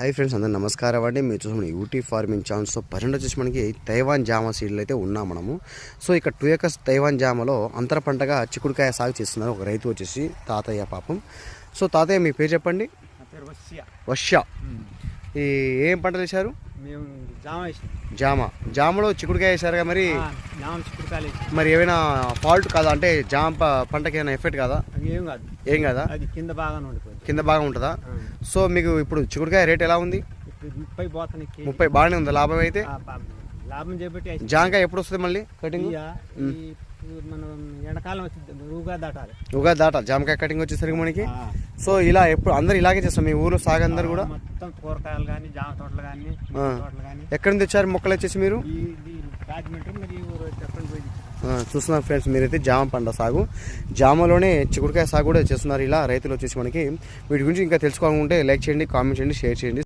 Hi friends అందరూ నమస్కారం అండి. మీరు చూసిన U T farming channel. So present వచ్చేసి మనకి తైవాన్ జామ సీడ్లు అయితే ఉన్నాం మనము. సో ఇక్కడ టూ ఎకర్స్ తైవాన్ జామలో అంతర పంటగా చిక్కుడుకాయ సాగు చేస్తున్నారు ఒక రైతు వచ్చేసి తాతయ్య పాపం. సో తాతయ్య మీ పేరు చెప్పండి? వర్ష ఈ ఏం పంట వేశారు? మేము జామ జామ. జామలో చిక్కుడుకాయ వేశారుగా మరి? మరి ఏమైనా ఫాల్ట్ కాదా? అంటే జామ పంటకి ఏమైనా ఎఫెక్ట్ కాదా? ఏం కాదు. ఏం కాదా? అది కింద బాగానే ఉండిపోయింది. కింద బాగా ఉంటుందా? సో మీకు ఇప్పుడు చిక్కుడుకాయ రేట్ ఎలా ఉంది? ముప్పై పోతాను కేజీ. ముప్పై బాగానే ఉంది? లాభం అయితే? లాభం చేపట్టి వేసాం. జామకాయ ఎప్పుడు వస్తుంది మళ్ళీ కటింగ్? మనం ఎండాకాలం వచ్చింది ఊగా దాటాలి. ఉగాది దాట జామకాయ కటింగ్ వచ్చేసరికి మనకి. సో ఇలా ఎప్పుడు అందరు ఇలాగే చేస్తాం మీ ఊర్లో సాగు అందరు కూడా? మొత్తం కూరగాయలు కానీ జామ తోటలు కానీ. తోటలు కానీ ఎక్కడి నుంచి తెచ్చారు మొక్కలు వచ్చేసి మీరు? చూస్తున్నాం ఫ్రెండ్స్ మీరైతే జామ పంట సాగు. జామలోనే చిక్కుడుకాయ సాగు కూడా చేస్తున్నారు. ఇలా రైతులు వచ్చేసి మనకి వీటి గురించి ఇంకా తెలుసుకోవాలనుకుంటే లైక్ చేయండి కామెంట్ చేయండి షేర్ చేయండి.